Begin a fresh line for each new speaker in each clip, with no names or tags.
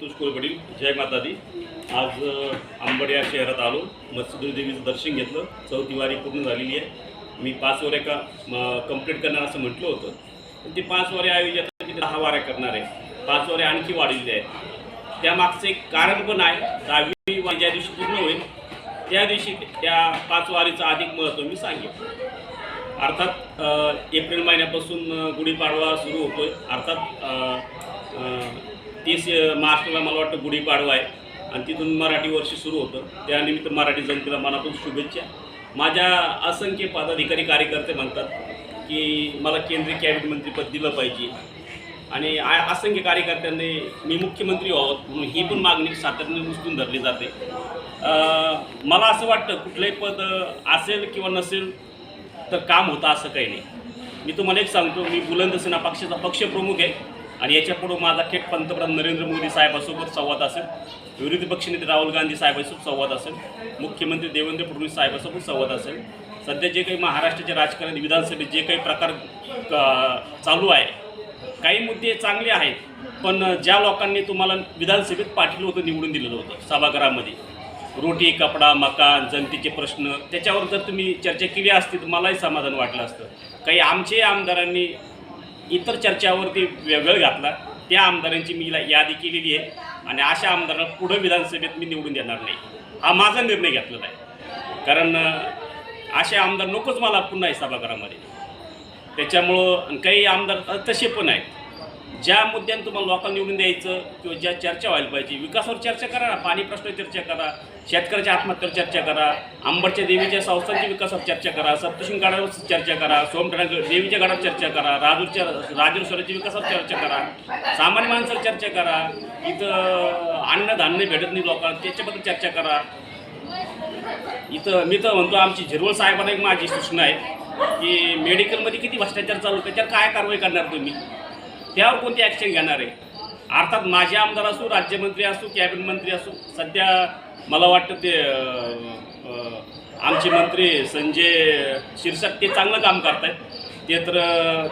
संतोष कोळपडील जय माता दी आज आंबड या शहरात आलो. मत्स्यदुर्ग देवीचं दर्शन घेतलं. चौथी वारी पूर्ण झालेली आहे. मी पाच वाऱ्या का कंप्लीट करणार असं म्हटलं होतं. पण ती पाच वाऱ्या आयोजित तिथे दहा वाऱ्या करणार आहे. पाच वाऱ्या आणखी वाढलेल्या आहेत. त्यामागचं एक कारण पण आहे. दहावी वारी ज्या दिवशी पूर्ण होईल त्या दिवशी त्या पाच वारीचं अधिक महत्त्व मी सांगेन. अर्थात एप्रिल महिन्यापासून गुढीपाडवा सुरू होतो आहे अर्थात तीस अ, मार्चला मला वाटतं गुढीपाडवा आहे. आणि तिथून मराठी वर्ष सुरू होतं. त्यानिमित्त मराठी जनतेला मनातून शुभेच्छा. माझ्या असंख्य पदाधिकारी कार्यकर्ते म्हणतात की मला केंद्रीय कॅबिनेट मंत्रीपद दिलं पाहिजे. आणि असंख्य कार्यकर्त्यांनी मी मुख्यमंत्री व्हावं म्हणून ही पण मागणी सातत्याने उचलून धरली जाते. मला असं वाटतं कुठलंही पद असेल किंवा नसेल तर काम होतं असं काही नाही. मी तुम्हाला एक सांगतो मी बुलंदसेना पक्षाचा पक्षप्रमुख आहे. आणि याच्यापुढं माझा थेट पंतप्रधान नरेंद्र मोदी साहेबासोबत संवाद असेल. विरोधी पक्षनेते राहुल गांधी साहेबांसोबत संवाद असेल. मुख्यमंत्री देवेंद्र फडणवीस साहेबांसोबत संवाद असेल. सध्या जे काही महाराष्ट्राच्या राजकारण विधानसभेत जे काही प्रकार चालू आहे काही मुद्दे चांगले आहेत पण ज्या लोकांनी तुम्हाला विधानसभेत पाठवलं होतं निवडून दिलेलं होतं सभागृहामध्ये. रोटी कपडा मकान जनतेचे प्रश्न त्याच्यावर जर तुम्ही चर्चा केली असती तर मलाही समाधान वाटलं असतं. काही आमचे आमदारांनी इतर चर्चावरती वेगळ घातला त्या आमदारांची मी यादी केलेली आहे आणि अशा आमदारांना पुढं विधानसभेत मी निवडून देणार नाही. हा माझा निर्णय घेतलेला आहे. कारण असे आमदार नकोच मला पुन्हा आहे सभागृहामध्ये. त्याच्यामुळं काही आमदार तसे पण आहेत. ज्या मुद्द्यांनी तुम्हाला लोकांना निवडून द्यायचं किंवा ज्या चर्चा व्हायला पाहिजे विकासावर चर्चा करा ना पाणी प्रश्न चर्चा करा शेतकऱ्याच्या आत्महत्यावर चर्चा करा अंबरच्या देवीच्या संस्थांच्या विकासावर चर्चा करा सप्तशिंगाडावर चर्चा करा सोमठाणा देवीच्या गडावर चर्चा करा राजूरच्या राजेश्वराच्या विकासावर चर्चा करा सामान्य माणसावर चर्चा करा इथं अन्नधान्य भेटत नाही लोकांना त्याच्याबद्दल चर्चा करा. इथं मी तर म्हणतो आमची झिरवळ साहेबांना एक माझी सूचना आहे की मेडिकलमध्ये किती भ्रष्टाचार चालू आहे, त्याच्यावर काय कारवाई करणार तुम्ही? त्यावर कोणती ॲक्शन घेणार आहे? अर्थात माझे आमदार असो राज्यमंत्री असो कॅबिनेट मंत्री असो सध्या मला वाटतं ते आमचे मंत्री संजय शिरसाट ते चांगलं काम करत आहेत ते तर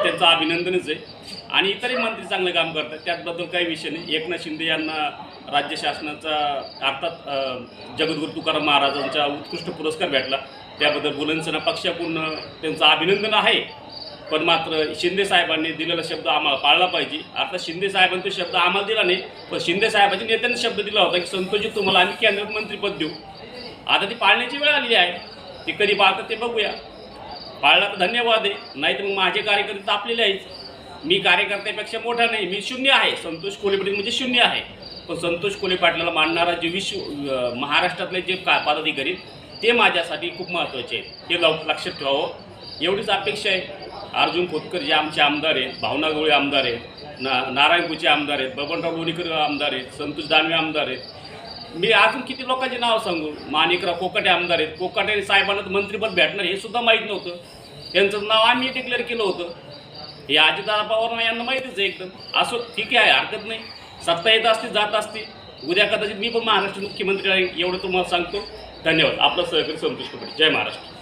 त्यांचं अभिनंदनच आहे. आणि इतरही मंत्री चांगलं काम करतात त्याबद्दल काही विषय नाही. एकनाथ शिंदे यांना राज्य शासनाचा अर्थात जगद्गुरु जगद्गुरू तुकाराम महाराजांचा उत्कृष्ट पुरस्कार भेटला. त्याबद्दल बुलंदसेना पक्षाकडून त्यांचं अभिनंदन आहे. पण मात्र शिंदे साहेबांनी दिलेला शब्द आम्हाला पाळला पाहिजे. अर्थात शिंदे साहेबांनी तो शब्द आम्हाला दिला नाही पण शिंदे साहेबांच्या नेत्यांनी शब्द दिला होता की संतोषजी तुम्हाला आम्ही केंद्रात मंत्रीपद देऊ. आता ती पाळण्याची वेळ आलेली आहे. ती कधी पाळतात ते बघूया. पाळला तर धन्यवाद आहे. नाही तर मग माझे कार्यकर्ते तापलेले आहेत. मी कार्यकर्त्यापेक्षा मोठा नाही मी शून्य आहे. संतोष कोले पाटील म्हणजे शून्य आहे. पण संतोष कोले पाटलाला मानणारा जे विश्व महाराष्ट्रातले जे का पदाधिकारी ते माझ्यासाठी खूप महत्त्वाचे आहेत. हे लक्षात ठेवावं. एवढीच अपेक्षा आहे. अर्जुन खोतकर जे आमचे आमदार आहेत भावना गवळी आमदार आहेत ना नारायणपूरचे आमदार आहेत बबनराव लोणीकर आमदार आहेत संतोष दानवे आमदार आहेत. मी अजून किती लोकांचे नाव सांगू? माणिकराव कोकाटे आमदार आहेत. कोकाटे साहेबांना तर मंत्रिपद भेटणार हे सुद्धा माहीत नव्हतं. त्यांचं नाव आम्ही डिक्लेअर केलं होतं. हे अजितदादा पवार यांना माहितीच आहे एकदम. असो ठीक आहे हरकत नाही. सत्ता येत असते जात असते. उद्या कदाचित मी पण महाराष्ट्र मुख्यमंत्री आहे एवढं तुम्हाला सांगतो. धन्यवाद. आपला सहकारी संतोष कपडे जय महाराष्ट्र.